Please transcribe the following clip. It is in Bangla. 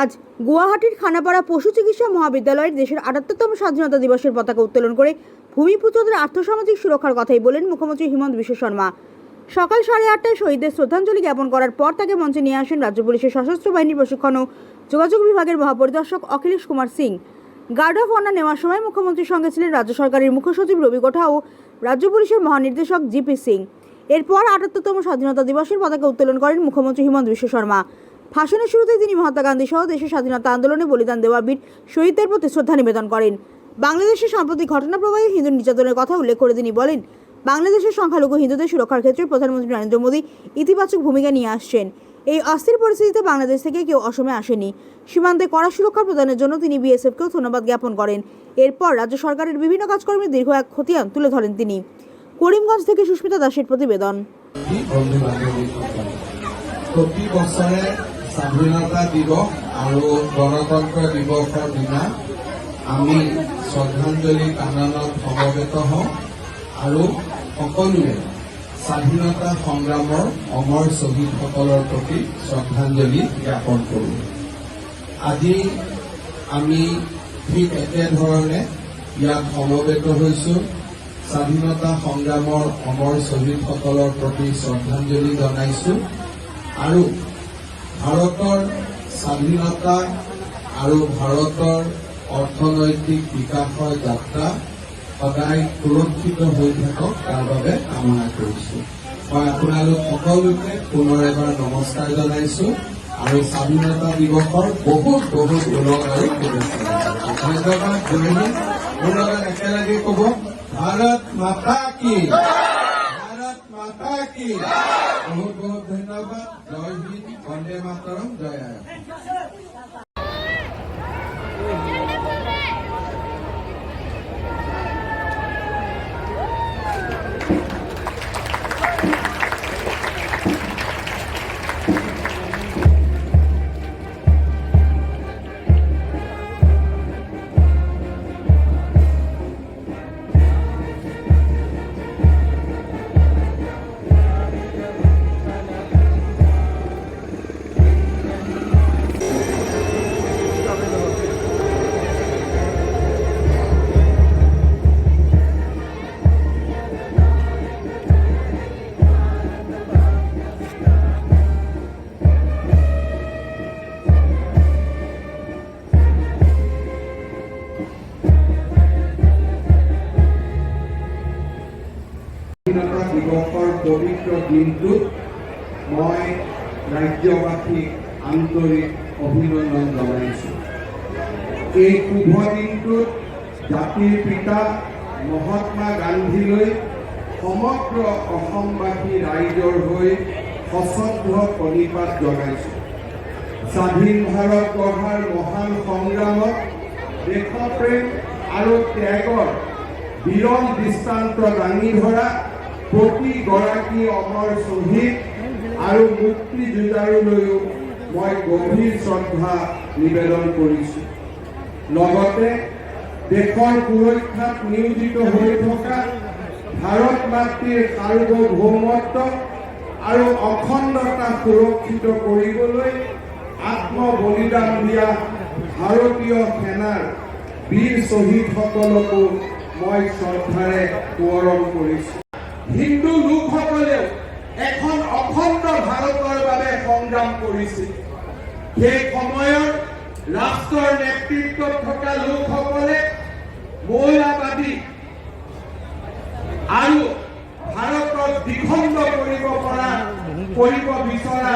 আজ গুয়াহাটির খানাপাড়া পশু চিকিৎসা মহাবিদ্যালয়ের দেশের আটাত্তরতম স্বাধীনতা দিবসের পতাকা উত্তোলন করে ভূমিপুত্রদের আর্থসামাজিক সুরক্ষার কথাই বলেন মুখ্যমন্ত্রী হিমন্ত বিশ্ব শর্মা। সকাল সাড়ে আটটায় শহীদদের শ্রদ্ধাঞ্জলি জ্ঞাপন করার পর তাকে মঞ্চে নিয়ে আসেন রাজ্য পুলিশের সশস্ত্র বাহিনীর প্রশিক্ষণ ও যোগাযোগ বিভাগের মহাপরিদর্শক Akhilesh Kumar Singh. Guard of honour নেওয়ার সময় মুখ্যমন্ত্রীর সঙ্গে ছিলেন রাজ্য সরকারের মুখ্য সচিব রবি গোঠা ও রাজ্য পুলিশের মহানির্দেশক জিপি সিং। এরপর আটাত্তরতম স্বাধীনতা দিবসের পতাকা উত্তোলন করেন মুখ্যমন্ত্রী হিমন্ত বিশ্ব শর্মা। ভাষণের শুরুতেই তিনি মহাত্মা গান্ধী সহ দেশের স্বাধীনতা আন্দোলনে বলিদান দেওয়া বীর শহীদদের প্রতি শ্রদ্ধা নিবেদন করেন। বাংলাদেশের সাম্প্রতিক ঘটনা প্রবাহে হিন্দু নির্যাতনের কথা উল্লেখ করে তিনি বলেন, বাংলাদেশের সংখ্যালঘু হিন্দুদের সুরক্ষার ক্ষেত্রে প্রধানমন্ত্রী নরেন্দ্র মোদী ইতিবাচক ভূমিকা নিয়ে আসছেন। এই অস্থির পরিস্থিতিতে বাংলাদেশ থেকে কেউ অসমে আসেনি। সীমান্তে কড়া সুরক্ষা প্রদানের জন্য তিনি বিএসএফকেও ধন্যবাদ জ্ঞাপন করেন। এরপর রাজ্য সরকারের বিভিন্ন কাজকর্মের দীর্ঘ এক খতিয়ান তুলে ধরেন তিনি। করিমগঞ্জ থেকে সুস্মিতা দাসের প্রতিবেদন। প্ৰতি বছৰে স্বাধীনতা দিৱস আৰু গণতন্ত্ৰ দিৱসৰ দিনা আমি শ্ৰদ্ধাঞ্জলি কাননত সমবেত হওঁ আৰু সকলোৱে স্বাধীনতা সংগ্ৰামৰ অমৰ শ্বহীদসকলৰ প্ৰতি শ্ৰদ্ধাঞ্জলি জ্ঞাপন কৰোঁ। আজি আমি ঠিক একেধৰণে ইয়াত সমবেত হৈছোঁ। স্বাধীনতা সংগ্ৰামৰ অমৰ শ্বহীদসকলৰ প্ৰতি শ্ৰদ্ধাঞ্জলি জনাইছোঁ আৰু ভাৰতৰ স্বাধীনতা আৰু ভাৰতৰ অৰ্থনৈতিক বিকাশৰ যাত্ৰা সদায় সুৰক্ষিত হৈ থাকক, তাৰ বাবে কামনা কৰিছোঁ। মই আপোনালোক সকলোকে পুনৰ এবাৰ নমস্কাৰ জনাইছোঁ আৰু স্বাধীনতা দিৱসৰ বহুত বহুত ওলগ আৰু ধন্যবাদ জয় হিন্দ একেলগে ক'ব, ভাৰত মাতা কি? ভাৰত মাতা কি বহুত বহুত ধন্যবাদ জয় হিন্দ বন্দে মাতৰম জয় স্বাধীনতা দিৱসৰ পবিত্ৰ দিনটোত মই ৰাজ্যবাসীক আন্তৰিক অভিনন্দন জনাইছোঁ। এই শুভ দিনটোত জাতিৰ পিতা মহাত্মা গান্ধীলৈ সমগ্ৰ অসমবাসী ৰাইজৰ হৈ সশ্ৰদ্ধ প্ৰণিপাত জনাইছোঁ। স্বাধীন ভাৰত গঢ়াৰ মহান সংগ্ৰামত দেশপ্ৰেম আৰু ত্যাগৰ বিৰল দৃষ্টান্ত দাঙি ধৰা প্ৰতিগৰাকী অমৰ শ্বহীদ আৰু মুক্তি মই গভীৰ শ্ৰদ্ধা নিবেদন কৰিছোঁ। লগতে দেশৰ সুৰক্ষাত নিয়োজিত হৈ থকা ভাৰত মাতৃৰ সাৰ্বভৌমত্ব আৰু অখণ্ডতা সুৰক্ষিত কৰিবলৈ আত্মবলিদান দিয়া ভাৰতীয় সেনাৰ বীৰ শ্বহীদসকলকো মই শ্ৰদ্ধাৰে সোঁৱৰণ কৰিছোঁ। হিন্দু লোকসকলেও এখন অখণ্ড ভাৰতৰ বাবে সংগ্ৰাম কৰিছিল সেই সময়ত ৰাষ্ট্ৰৰ নেতৃত্বত থকা লোকসকলে মৌলাবাদী আৰু ভাৰতক দ্বিখণ্ড কৰিব পৰা, কৰিব বিচৰা